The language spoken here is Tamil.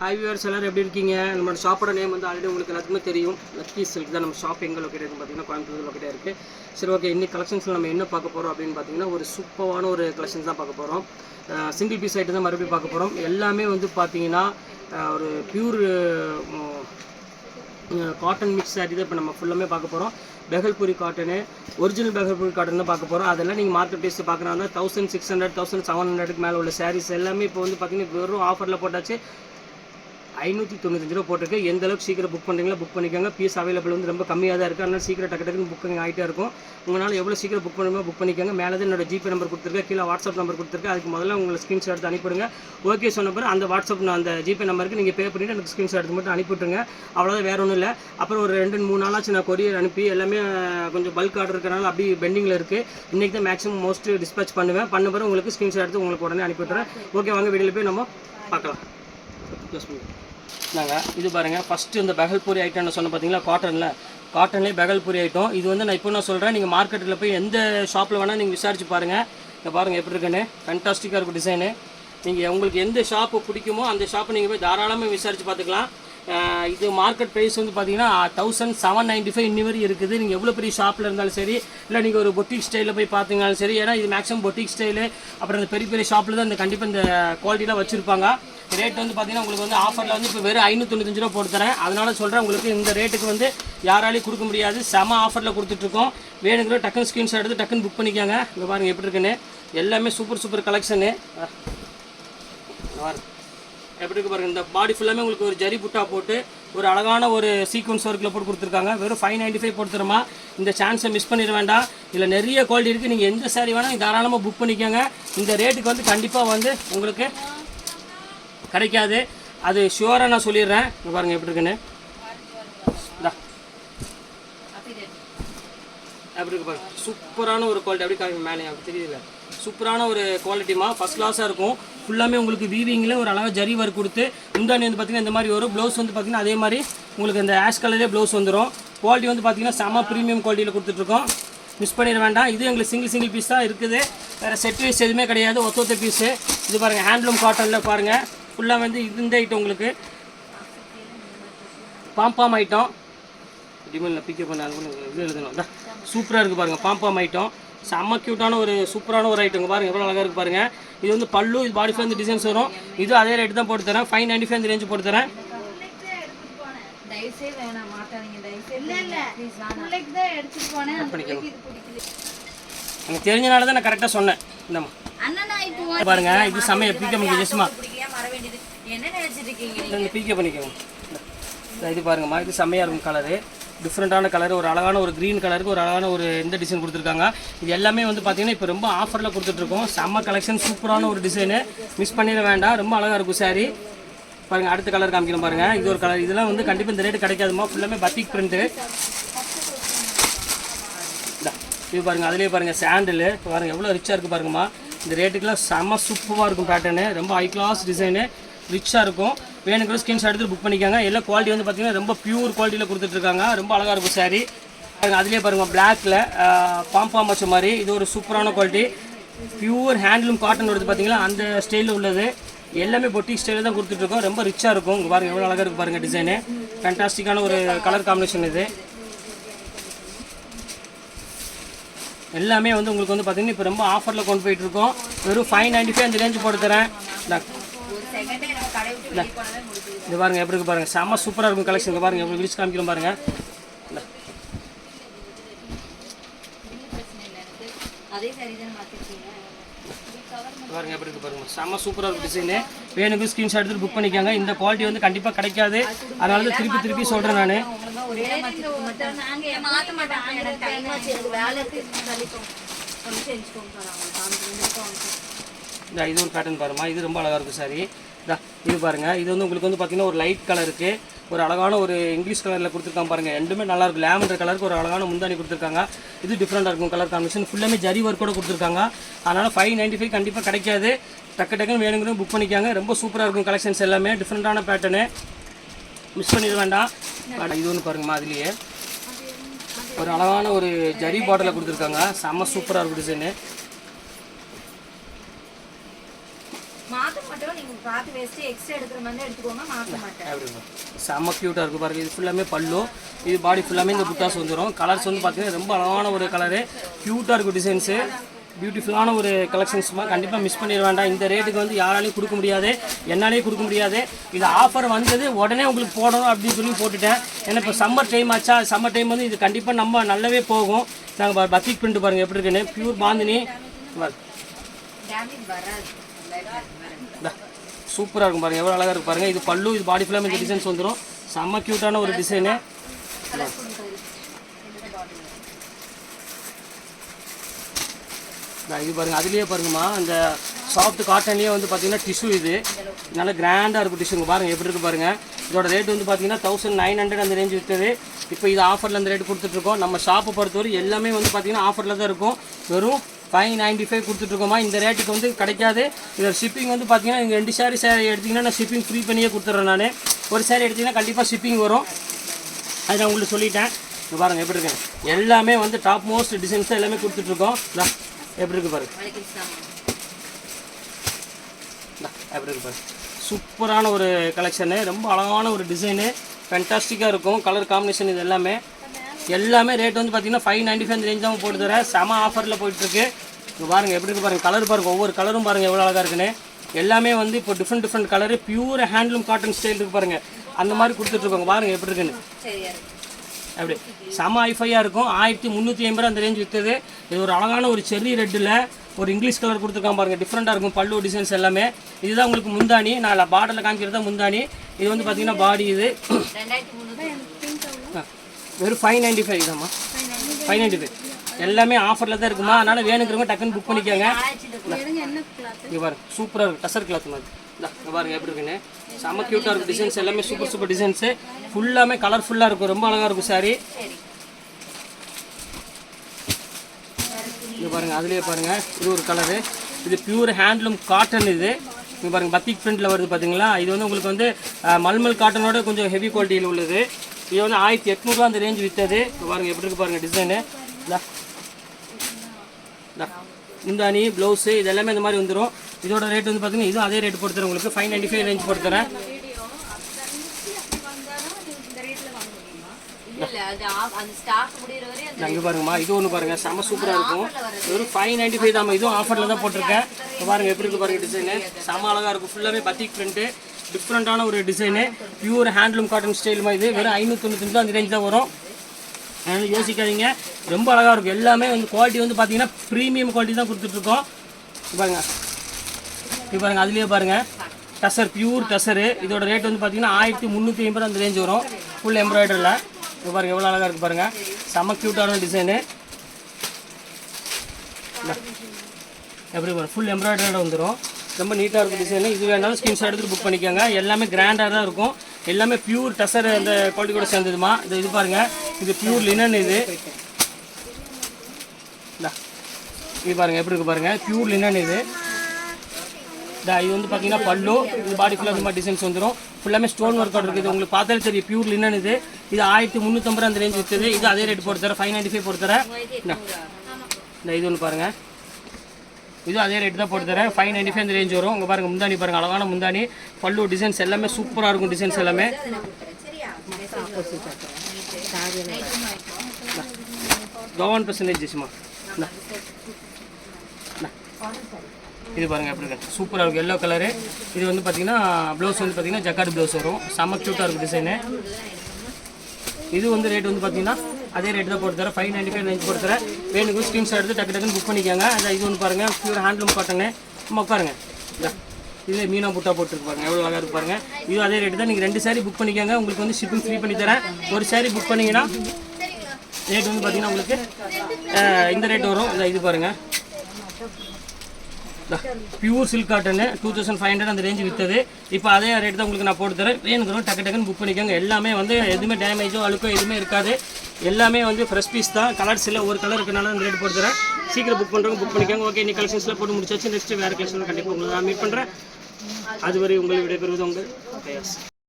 ஹாய் வியூவர்ஸ் எல்லாரும் எப்படி இருக்கீங்க? நம்மளோட ஷாப்போட நேம் வந்து ஆல்ரெடி உங்களுக்கு எல்லாத்துக்குமே தெரியும். லக்கி சில்க் தான் நம்ம ஷாப் எங்கே லொக்கேட் பார்த்தீங்கன்னா கோயம்புத்தூர் லொக்கேட் இருக்குது சரி ஓகே இன்னைக்கு கலெக்ஷன்ஸில் நம்ம என்ன பார்க்க போகிறோம் அப்படின்னு பார்த்தீங்கன்னா ஒரு சூப்பரான ஒரு கலெக்ஷன்ஸ் தான் பார்க்க போகிறோம் சிங்கிள் பீஸ் ஐட்டம் தான் மறுபடியும் பார்க்க போகிறோம் எல்லாமே வந்து பார்த்தீங்கன்னா ஒரு பியூர் காட்டன் மிக்ஸ் சாரி தான் இப்போ நம்ம ஃபுல்லாமே பார்க்க போகிறோம் Bhagalpuri cotton original Bhagalpuri cotton தான் பார்க்க போகிறோம் அதெல்லாம் நீங்கள் மார்க்கெட் ப்ரைஸ் பார்க்குறாங்க thousand six hundred thousand seven ஹண்ட்ரடுக்கு மேலே உள்ள சாரீஸ் எல்லாமே இப்போ வந்து பார்த்தீங்கன்னா வெறும் ஆஃபரில் போட்டாச்சு. ஐநூற்றி தொண்ணூத்தஞ்சு ரூபா போட்டிருக்கு. எந்த அளவுக்கு சீக்கிரம் புக் பண்ணுறீங்களோ புக் பண்ணிக்கோங்க. பீஸ் அவைலபிள் வந்து ரொம்ப கம்மியாக தான் இருக்குது அதனால் சீக்கிரம் டக்கு டக்குன்னு புக்கிங் ஆகிட்டே இருக்கும். உங்களால் எவ்வளோ சீக்கிரம் புக் பண்ணுமோ புக் பண்ணிக்கோங்க. மேலே தான் என்னோட ஜிபே நம்பர் கொடுத்துருக்கேன் கீழே வாட்ஸ்அப் நம்பர் கொடுத்துருக்கேன் அதுக்கு முதல்ல உங்களை ஸ்க்ரீன்ஷாட் எடுத்து அனுப்பிடுங்க ஓகே சொன்ன பிறகு அந்த வாட்ஸ்அப் நான் அந்த ஜிபே நம்பருக்கு நீங்கள் பே பண்ணிவிட்டு எனக்கு ஸ்க்ரீன்ஷாட் எடுத்து மட்டும் அனுப்பிவிட்டுருங்க. அவ்வளோதான் வேறு ஒன்றும் இல்லை. அப்புறம் ஒரு ரெண்டு மூணு நாளாச்சு நான் கொரியர் அனுப்பி எல்லாமே கொஞ்சம் பல்க் ஆர்டர் இருக்கிறனால அப்படி பெண்டிங்கில் இருக்குது இன்றைக்கி தான் மேக்ஸிமம் மோஸ்ட் டிஸ்பேச் பண்ணுவேன். பண்ண பிறகு உங்களுக்கு ஸ்க்ரீன்ஷாட் எடுத்து உங்களுக்கு உடனே அனுப்பிவிட்றேன் ஓகே வாங்க வீடியோவில் போய் நம்ம பார்க்கலாம். க்ளோஸ் நாங்கள் இது பாருங்கள் ஃபஸ்ட்டு இந்த பகல்பூரி ஐட்டம்னு சொன்ன பார்த்தீங்களா காட்டனில் காட்டன்லேயே பகல்பூரி ஐட்டம் இது வந்து நான் இப்போ நான் சொல்கிறேன் நீங்கள் மார்க்கெட்டில் போய் எந்த ஷாப்பில் வேணால் நீங்கள் விசாரிச்சு பாருங்கள் இங்கே பாருங்கள் எப்படி இருக்குன்னு. ஃபேன்டாஸ்டிக்காக இருக்கும் டிசைனு நீங்கள் உங்களுக்கு எந்த ஷாப்பு பிடிக்குமோ அந்த ஷாப்பை நீங்கள் போய் தாராளமாக விசாரித்து பார்த்துக்கலாம் இது மார்க்கெட் ப்ரைஸ் வந்து பார்த்தீங்கன்னா தௌசண்ட் செவன் நைன்ட்டி ஃபைவ் இன்னி வரை இருக்குது. நீங்கள் எவ்வளோ பெரிய ஷாப்பில் இருந்தாலும் சரி இல்லை நீங்கள் ஒரு பொட்டிக் ஸ்டைலில் போய் பார்த்தீங்கனாலும் சரி ஏன்னா இது மேக்ஸிமம் பொட்டிக் ஸ்டைலு அப்புறம் இந்த பெரிய பெரிய ஷாப்பில் தான் இந்த கண்டிப்பாக இந்த குவாலிட்டிலாம் வச்சுருப்பாங்க. ரேட் வந்து பார்த்தீங்கன்னா உங்களுக்கு வந்து ஆஃபரில் வந்து இப்போ வெறும் ஐநூற்றி ரூபா போட்டு தரேன். அதனால் சொல்கிறேன் உங்களுக்கு இந்த ரேட்டுக்கு வந்து யாராலையும் கொடுக்க முடியாது. செம ஆஃபரில் கொடுத்துட்ருக்கோம் வேணுங்கிற டக்குன்னு ஸ்க்ரீன்ஷாட் எடுத்து டக்குன்னு புக் பண்ணிக்கோங்க. இங்கே பாருங்கள் எப்படி இருக்குன்னு. எல்லாமே சூப்பர் சூப்பர் கலெக்ஷனு பாருங்க. எப்படி இருக்கு பாருங்க இந்த பாடி ஃபுல்லாமே உங்களுக்கு ஒரு ஜரி புட்டா போட்டு ஒரு அழகான ஒரு சீக்வன்ஸ் ஒர்க்கில் போட்டு கொடுத்துருக்காங்க. வெறும் ஃபைவ் நைன்டி ஃபைவ் போட்டுருமா இந்த சான்ஸை மிஸ் பண்ணிட வேண்டாம். இதில் நிறைய குவாலிட்டி இருக்குது நீங்கள் எந்த சாரி வேணால் தாராளமாக புக் பண்ணிக்கோங்க. இந்த ரேட்டுக்கு வந்து கண்டிப்பாக வந்து உங்களுக்கு கிடைக்காது. அது ஷுவராக நான் சொல்லிடுறேன். இங்க பாருங்க எப்படி இருக்குன்னு. இந்தா. அப்படி இருக்கு பாருங்க. சூப்பரான ஒரு குவாலிட்டி அப்படி மேலே. அப்படி தெரியல சூப்பரான ஒரு குவாலிட்டிமா ஃபஸ்ட் கிளாஸாக இருக்கும். ஃபுல்லாமே உங்களுக்கு வீவிங்கில் ஒரு அழகாக ஜரி ஒர்க் கொடுத்து முந்தானி வந்து பார்த்தீங்கன்னா இந்த மாதிரி வரும் ப்ளவுஸ் வந்து பார்த்தீங்கன்னா அதே மாதிரி உங்களுக்கு இந்த ஆஷ் கலரே ப்ளவுஸ் வந்துடும் குவாலிட்டி வந்து பார்த்திங்கன்னா செம ப்ரீமியம் குவாலிட்டியில் கொடுத்துட்ருக்கோம். மிஸ் பண்ணிட வேண்டாம். இது எங்களுக்கு சிங்கிள் சிங்கிள் பீஸ் தான் இருக்குது. வேறு செட் பீஸ் எதுவுமே கிடையாது. ஒத்த ஒத்த பீஸு இது பாருங்கள் ஹேண்ட்லூம் காட்டனில் பாருங்கள் ஃபுல்லாக வந்து இது இந்த ஐட்டம் உங்களுக்கு. பாம்பாம் ஐட்டம் டிமனில் பிக்கப் பண்ண அது இது எழுதணும். சூப்பராக இருக்குது பாருங்கள் பாம்பாம் ஐட்டம் செம்ம க்யூட்டான ஒரு சூப்பரான ஒரு ஐட்டம் பாருங்கள் எவ்வளோ அழகாக இருக்குது பாருங்கள் இது வந்து பல்லு இது பாடி இந்த டிசைன்ஸ் வரும். இது அதே ரேட்டு தான் போட்டு தரேன். ஃபைவ் நைன்ட்டி ஃபைவ் ரேஞ்சு போட்டு தரேன். எனக்கு தெரிஞ்சனால தான் நான் கரெக்டாக சொன்னேன். இந்தம்மா. பாருங்க இது செம்மையை பிக்கப் பண்ணி ஜஸ்மா பிடிக்காம வர வேண்டியது. என்ன நினைச்சிட்டு இருக்கீங்க பண்ணிக்கோங்க. இது பாருங்கம்மா இது செம்மையாக இருக்கும் கலரு டிஃப்ரெண்ட்டான கலர் ஒரு அழகான ஒரு க்ரீன் கலருக்கு ஒரு அழகான ஒரு இந்த டிசைன் கொடுத்துருக்காங்க. இது எல்லாமே வந்து பார்த்திங்கன்னா இப்போ ரொம்ப ஆஃபரில் கொடுத்துட்ருக்கோம். செம்ம கலெக்ஷன் சூப்பரான ஒரு டிசைனு மிஸ் பண்ணிட வேண்டாம் ரொம்ப அழகாக இருக்கும் சாரி பாருங்கள் அடுத்த கலர் காமிக்கணும் பாருங்கள் இது ஒரு கலர் இதெல்லாம் வந்து கண்டிப்பாக இந்த ரேட்டு கிடைக்காதுமா ஃபுல்லாமே பத்திக் பிரிண்ட்டு இது பாருங்கள் அதுலேயே பாருங்கள் சாண்டிலு பாருங்கள் எவ்வளோ ரிச்சாக இருக்குது பாருங்கம்மா. இந்த ரேட்டுக்கெல்லாம் செம்ம சூப்பராக இருக்கும் பேட்டர்னு ரொம்ப ஹை கிளாஸ் டிசைனு ரிச்சாக இருக்கும். வேணுங்கிற ஸ்கிரீன்ஷாட் எடுத்து புக் பண்ணிக்காங்க. எல்லாம் குவாலிட்டி வந்து பார்த்தீங்கன்னா ரொம்ப பியூர் குவாலிட்டியில் கொடுத்துட்ருக்காங்க. ரொம்ப அழகாக இருக்கும் சாரி பாருங்கள் அதுலேயே பாருங்கள் பிளாக்கில் பாம்பாம் வச்ச மாதிரி. இது ஒரு சூப்பரான குவாலிட்டி பியூர் ஹேண்ட்லூம் காட்டன் வருது பார்த்தீங்களா அந்த ஸ்டைலில் உள்ளது. எல்லாமே பொட்டிக் ஸ்டைலில் தான் கொடுத்துட்ருக்கோம். ரொம்ப ரிச்சாக இருக்கும். இங்கே பாருங்கள் எவ்வளோ அழகாக இருக்குது பாருங்கள் டிசைனு ஃபேன்டாஸ்டிக்கான ஒரு கலர் காம்பினேஷன் இது. எல்லாமே வந்து உங்களுக்கு வந்து பார்த்தீங்கன்னா இப்போ ரொம்ப ஆஃபரில் கொண்டு போயிட்டு இருக்கோம் வெறும் ஃபைவ் நைன்டி ஃபைவ் அந்த ரேஞ்சு போட்டு தரேன். இது பாருங்கள் எப்படி இருக்கு பாருங்கள் செம்ம சூப்பராக இருக்கும் கலெக்ஷன் பாருங்கள் பாருங்க எப்படி விரிச்சு காமிக்கிறோம் பாருங்கள் பாருங்க எப்படி இருக்கு பாருங்க. செம்ம சூப்பராக இருக்கும் டிசைனு வேணுக்கு ஸ்க்ரீன்ஷாட் எடுத்து புக் பண்ணிக்கோங்க. இந்த குவாலிட்டி வந்து கண்டிப்பாக கிடைக்காது. அதனால தான் திருப்பி திருப்பி சொல்கிறேன் நான். ஒரே மாற்றி நாங்கள் மாற்ற மாட்டாங்க. எனக்கு டைம் ஆச்சு எனக்கு வேலை இருக்கு. தள்ளிப்போம் கொஞ்சம் செஞ்சுக்கோங்க சார் அவங்க காமிச்சு இந்த இது ஒரு பேட்டர்ன் பாருமா இது ரொம்ப அழகாக இருக்கும் சாரி இதா இது பாருங்க. இது வந்து உங்களுக்கு வந்து பார்த்தீங்கன்னா ஒரு லைட் கலருக்கு ஒரு அழகான ஒரு இங்கிலீஷ் கலரில் கொடுத்துருக்காங்க பாருங்க. ரெண்டுமே நல்லா இருக்கும் லேவண்டர் கலருக்கு ஒரு அழகான முந்தானி கொடுத்துருக்காங்க. இது டிஃப்ரெண்டாக இருக்கும் கலர் காம்பினேஷன் ஃபுல்லாமே ஜரி ஒர்க்கோட கொடுத்துருக்காங்க. அதனால் ஃபைவ் நைன்ட்டி ஃபைவ் கண்டிப்பாக கிடைக்காது. டக்கு டக்குன்னு வேணுங்கிற புக் பண்ணிக்காங்க. ரொம்ப சூப்பராக இருக்கும் கலெக்ஷன்ஸ் எல்லாமே. டிஃப்ரெண்ட்டான பேட்டர்னு மிஸ் பண்ணிட வேண்டாம். இது ஒன்று பாருங்கம்மா அதுலேயே ஒரு அழகான ஒரு ஜரி பாட்டில் கொடுத்துருக்காங்க. செம்ம சூப்பராக இருக்கும் டிசைனு இருக்கும். செம்ம க்யூட்டாக இருக்குது பாருங்க. இது ஃபுல்லாமே பல்லு. இது பாடி ஃபுல்லாமே இந்த புட்டாஸ் வந்துடும் கலர்ஸ் வந்து பார்த்தீங்கன்னா ரொம்ப அழகான ஒரு கலரு க்யூட்டாக இருக்கும் டிசைன்ஸு பியூட்டிஃபுல்லான ஒரு கலெக்ஷன்ஸ்மா கண்டிப்பாக மிஸ் பண்ணிட வேண்டாம். இந்த ரேட்டுக்கு வந்து யாராலையும் கொடுக்க முடியாது. என்னாலையும் கொடுக்க முடியாது. இது ஆஃபர் வந்தது உடனே உங்களுக்கு போடணும் அப்படின்னு சொல்லி போட்டுட்டேன். ஏன்னா இப்போ சம்மர் டைம் ஆச்சா? சம்மர் டைம் வந்து இது கண்டிப்பாக நம்ம நல்லாவே போகும். நாங்கள் பத்திக் பிரிண்ட் பாருங்கள் எப்படி இருக்குன்னு. பியூர் பாந்தினி சூப்பராக இருக்கும் பாருங்கள் எவ்வளோ அழகாக இருக்கு பாருங்கள் இது பல்லு இது பாடி ஃபுல்லாமே இந்த டிசைன்ஸ் வந்துடும் செம்ம க்யூட்டான ஒரு டிசைனு நான் இது பாருங்க அதுலேயே பாருங்கம்மா அந்த சாஃப்ட் காட்டன்லேயே வந்து பார்த்தீங்கன்னா டிஷ்யூ இது. நல்ல கிராண்டாக இருக்கும் டிஷ்யூங்க பாருங்கள் எப்படி இருக்கு பாருங்கள் இதோட ரேட் வந்து பார்த்தீங்கன்னா தௌசண்ட் நைன் ஹண்ட்ரட் அந்த ரேஞ்ச் விற்றது இப்போ இது ஆஃபரில் அந்த ரேட் கொடுத்துட்ருக்கோம் நம்ம ஷாப்பை பொறுத்தவரை எல்லாமே வந்து பார்த்தீங்கன்னா ஆஃபரில் தான் இருக்கும். வெறும் ஃபைவ் நைன்டி ஃபைவ் கொடுத்துட்ருக்கோமா இந்த ரேட்டுக்கு வந்து கிடைக்காது. இதோட ஷிப்பிங் வந்து பார்த்திங்கன்னா நீங்கள் ரெண்டு சாரி சாரி எடுத்திங்கன்னா நான் ஷிப்பிங் ஃப்ரீ பண்ணியே கொடுத்துட்றேன் நான். ஒரு சாரி எடுத்தீங்கன்னா கண்டிப்பாக ஷிப்பிங் வரும். அது நான் உங்களுக்கு சொல்லிட்டேன். பாருங்கள் எப்படி இருக்கேன் எல்லாமே வந்து டாப் மோஸ்ட் டிசைன்ஸ் எல்லாமே கொடுத்துட்ருக்கோம் எப்படி இருக்கு பாருங்க எப்படி இருக்கு பாருங்க சூப்பரான ஒரு கலெக்ஷனு ரொம்ப அழகான ஒரு டிசைனு ஃபேண்டாஸ்டிக்காக இருக்கும் கலர் காம்பினேஷன் இது எல்லாமே. எல்லாமே ரேட் வந்து பார்த்தீங்கன்னா ஃபைவ் நைன்டி ஃபைவ் ரேஞ்ச் தான் போட்டு தரேன். செம ஆஃபரில் போயிட்டுருக்கு இங்கே பாருங்கள் எப்படி இருக்கு பாருங்கள் கலர் பாருங்கள் ஒவ்வொரு கலரும் பாருங்கள் எவ்வளோ அழகாக இருக்குன்னு. எல்லாமே வந்து இப்போ different different colour pure handloom cotton style இருக்கு பாருங்கள் அந்த மாதிரி கொடுத்துட்ருக்கோங்க பாருங்கள் எப்படி இருக்குன்னு. அப்படி. செம ஐஃபையாக இருக்கும். ஆயிரத்தி முந்நூற்றி ஐம்பது அந்த ரேஞ்ச் விற்றது இது ஒரு அழகான ஒரு செர்ரி ரெட்டில் ஒரு இங்கிலீஷ் கலர் கொடுத்துருக்கான் பாருங்க. டிஃப்ரெண்ட்டாக இருக்கும். பல்லு டிசைன்ஸ் எல்லாமே. இதுதான் உங்களுக்கு முந்தானி நான் பார்டரில் காமிக்கிறது தான் முந்தானி இது வந்து பார்த்தீங்கன்னா பாடி இது. வெறும் ஃபைவ் நைன்டி ஃபைவ் தான்மா ஃபைவ் நைன்டி ஃபைவ் எல்லாமே ஆஃபரில் தான் இருக்குமா? அதனால் வேணுங்கிறவங்க டக்குன்னு புக் பண்ணிக்கோங்க. இங்கே பாருங்க. சூப்பராக இருக்கும் டசர் கிளாத் மாதிரி. இங்க பாருங்க எப்படி இருக்குன்னு. செம்ம க்யூட்டாக இருக்கும் டிசைன்ஸ் எல்லாமே சூப்பர் சூப்பர் டிசைன்ஸு ஃபுல்லாமே கலர்ஃபுல்லாக இருக்கும் ரொம்ப அழகாக இருக்கும் சாரி இங்கே பாருங்கள் அதுலேயே பாருங்கள் இது ஒரு கலரு இது பியூர் ஹேண்ட்லூம் காட்டன் இது. இங்கே பாருங்கள் பத்திக் பிரிண்ட்ல வருது பார்த்தீங்களா இது வந்து உங்களுக்கு வந்து மல்மல் காட்டனோட கொஞ்சம் ஹெவி குவாலிட்டியில் உள்ளது. இது வந்து ஆயிரத்தி எட்நூறுவா அந்த ரேஞ்ச் விற்றது பாருங்கள் எப்படி இருக்கு பாருங்கள் டிசைனு முந்தானி ப்ளவுஸு இது எல்லாமே இந்த மாதிரி வந்துடும் இதோட ரேட் வந்து பார்த்தீங்கன்னா இதுவும் அதே ரேட் போட்டு தரேன் உங்களுக்கு ஃபைவ் நைன்டி ஃபைவ் ரேஞ்ச் அந்த இங்கே பாருங்கம்மா இது ஒன்று பாருங்க செம்ம சூப்பராக இருக்கும். வெறும் ஃபைவ் நைன்டி ஃபைவ் தான் இதுவும் ஆஃபரில் தான் போட்டிருக்கேன். இங்க பாருங்க எப்படி இருக்கு பாருங்க டிசைனு செம்ம அழகாக இருக்கும். ஃபுல்லாமே பத்திக் பிரிண்ட்டு டிஃப்ரெண்ட்டான ஒரு design pure handloom cotton style மாதிரி இது. வெறும் ஐநூற்றி தொண்ணூத்தஞ்சு அந்த ரேஞ்ச் தான் வரும். அதனால் யோசிக்காதீங்க. ரொம்ப அழகாக இருக்கும். எல்லாமே வந்து குவாலிட்டி வந்து பார்த்தீங்கன்னா ப்ரீமியம் குவாலிட்டி தான் கொடுத்துட்ருக்கோம். பாருங்க. இப்போ பாருங்கள் அதுலேயே பாருங்கள் டசர் பியூர் டசரு இதோட ரேட் வந்து பார்த்தீங்கன்னா ஆயிரத்தி முந்நூற்றி ஐம்பது அந்த ரேஞ்ச் வரும். ஃபுல் எம்ப்ராய்டரியில் இப்போ பாருங்கள் எவ்வளோ அழகாக இருக்குது பாருங்கள் செம்ம க்யூட்டான டிசைனு எப்படி பாருங்க ஃபுல் எம்ப்ராய்டரியோட வந்துடும் ரொம்ப நீட்டாக இருக்கும் டிசைனு இது வேணாலும் ஸ்கிரீன்ஷாட் எடுத்து புக் பண்ணிக்கோங்க. எல்லாமே கிராண்டாக தான் இருக்கும். எல்லாமே பியூர் டசர் அந்த குவாலிட்டி கூட சேர்ந்ததுமா? இது இது பாருங்கள் இது பியூர் லினன் இது. இந்தா. இது பாருங்கள் எப்படி இருக்கு பாருங்கள் பியூர் லினன் இது. இதா, இது வந்து பார்த்தீங்கன்னா பல்லு. இது பாடி ஃபுல்லாக இந்த மாதிரி டிசைன்ஸ் வந்துடும் ஃபுல்லாமே ஸ்டோன் ஒர்க் அவுட் இருக்குது. உங்களுக்கு பார்த்தாலே தெரியும். பியூர் லினன் இது. இது ஆயிரத்தி முந்நூற்றம்பது அந்த ரேஞ்ச் விற்றது இது அதே ரேட் போட்டு தரேன் ஃபைவ் நைன்ட்டி ஃபைவ் போட்டு தரேன் இந்த இது ஒன்று பாருங்கள் இது அதே ரேட் தான் போட்டு தரேன். ஃபைவ் நைன்டி ஃபைவ் ரேஞ்ச் வரும். உங்கள் பாருங்கள் முந்தானி பாருங்க அழகான முந்தானி பல்லு டிசைன்ஸ் எல்லாமே சூப்பராக இருக்கும் டிசைன்ஸ் எல்லாமே. கவன் பர்சன்டேஜ்மா இது பாருங்க எப்படி இருக்கு? சூப்பராக இருக்கும் எல்லோ கலரு இது வந்து பார்த்தீங்கன்னா ப்ளவுஸ் வந்து பார்த்தீங்கன்னா ஜக்கார்டு ப்ளவுஸ் வரும். செம்ம க்யூட்டாக இருக்கும் டிசைனு இது வந்து ரேட் வந்து பார்த்தீங்கன்னா அதே ரேட் தான் போட்டு தரேன் ஃபைவ் நைன்டி ஃபைவ் நைன் போட்டு தரேன் வேணுங்க ஸ்க்ரீன்ஷாட் எடுத்து டக்கு டக்குன்னு புக் பண்ணிக்கோங்க. அதை இது ஒன்று பாருங்கள் பியூர் ஹேண்ட்லூம் பாட்டுங்க நம்ம உட்காருங்க. இதா. இது மீனா புட்டா போட்டுருக்கு பாருங்க. எவ்வளோ அழகாக இருக்கு பாருங்க. இது அதே ரேட்டு தான். நீங்கள் ரெண்டு சாரி புக் பண்ணிக்கோங்க. உங்களுக்கு வந்து ஷிப்பிங் ஃப்ரீ பண்ணி தரேன். ஒரு சாரி புக் பண்ணிங்கன்னா ரேட் வந்து பார்த்தீங்கன்னா உங்களுக்கு இந்த ரேட் வரும். இந்த இது பாருங்கள் pure silk cotton two thousand five hundred அந்த ரேஞ்ச் விற்றது இப்போ அதே ரேட் தான் உங்களுக்கு நான் போட்டு தரேன். வேணுங்கிறோம் டக்கு டக்குன்னு புக் பண்ணிக்கோங்க. எல்லாமே வந்து எதுவுமே டேமேஜோ அழுக்கோ எதுவுமே இருக்காது. எல்லாமே வந்து ஃப்ரெஷ் பீஸ் தான். கலர்ஸ் இல்லை ஒரு கலர் இருக்கனால அந்த ரேட் போட்டு தரேன். சீக்கிரம் புக் பண்ணுறவங்க புக் பண்ணிக்கோங்க. ஓகே நீ கலெக்ஷன்ஸில் போட்டு முடிச்சாச்சு. நெக்ஸ்ட் வேறு கலெக்ஷன் கண்டிப்பாக உங்களுக்கு நான் மீட் பண்ணுறேன் அதுவரை உங்களை விடைபெறுவது உங்கள் கயாஸ்